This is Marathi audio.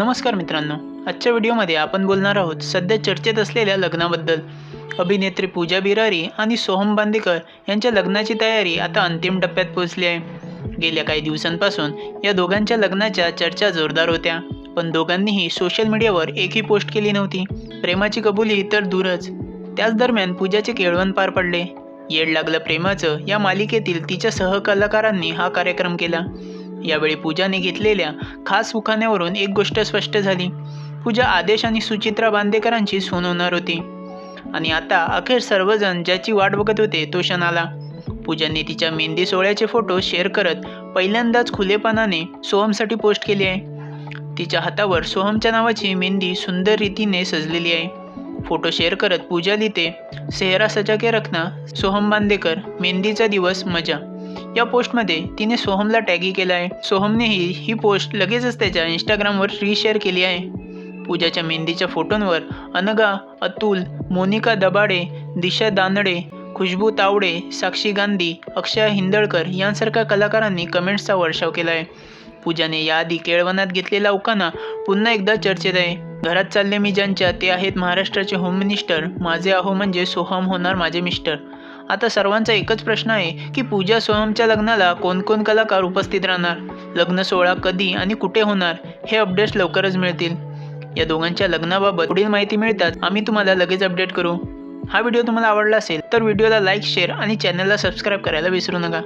नमस्कार मित्रांनो आजच्या व्हिडिओमध्ये आपण बोलणार आहोत सध्या चर्चेत असलेल्या लग्नाबद्दल. अभिनेत्री पूजा बिरारी आणि सोहम बांदेकर यांच्या लग्नाची तयारी आता अंतिम टप्प्यात पोहोचली आहे. गेल्या काही दिवसांपासून या दोघांच्या लग्नाच्या चर्चा जोरदार होत्या पण दोघांनीही सोशल मीडियावर एकही पोस्ट केली नव्हती. प्रेमाची कबुली तर दूरच. त्याच दरम्यान पूजाचे केळवण पार पडले. येड लागलं प्रेमाचं या मालिकेतील तिच्या सहकलाकारांनी हा कार्यक्रम केला. यावेळी पूजाने घेतलेल्या खास उखाण्यावरून एक गोष्ट स्पष्ट झाली. पूजा आदेश आणि सुचित्रा बांदेकरांची सून होणार होती. आणि आता अखेर सर्वजण ज्याची वाट बघत होते तो क्षण आला. पूजाने तिच्या मेहंदी सोहळ्याचे फोटो शेअर करत पहिल्यांदाच खुलेपणाने सोहमसाठी पोस्ट केली आहे. तिच्या हातावर सोहमच्या नावाची मेहंदी सुंदर रीतीने सजलेली आहे. फोटो शेअर करत पूजा लिहिते सेहरा सजा के रखना सोहम बांदेकर मेहंदीचा दिवस मजा. या पोस्टमध्ये तिने सोहमला टॅगी केलं आहे सोहमनेही ही पोस्ट लगेचच त्याच्या इंस्टाग्रामवर रिशेअर केली आहे. पूजाच्या मेहंदीच्या फोटोंवर अनगा अतुल मोनिका दबाडे दिशा दानडे खुशबू तावडे साक्षी गांधी अक्षय हिंदळकर यांसारख्या कलाकारांनी कमेंट्सचा वर्षाव केला आहे पूजाने याआधी केळवनात घेतलेला उकाना पुन्हा एकदा चर्चेत आहे. घरात चालले मी ज्यांच्या ते आहेत महाराष्ट्राचे होम मिनिस्टर माझे आहो म्हणजे सोहम होणार माझे मिस्टर आता सर्वांचा एकच प्रश्न आहे की पूजा सोहमच्या लग्नाला कोण कोण कलाकार उपस्थित राहणार? लग्न सोहळा कधी आणि कुठे होणार? हे अपडेट्स लवकरच मिळतील. या दोघांच्या लग्नाबाबत पुढील माहिती मिळतात. आम्ही तुम्हाला लगेच अपडेट करू. हा व्हिडिओ तुम्हाला आवडला असेल तर व्हिडिओला लाईक शेअर आणि चॅनलला सबस्क्राईब करायला विसरू नका.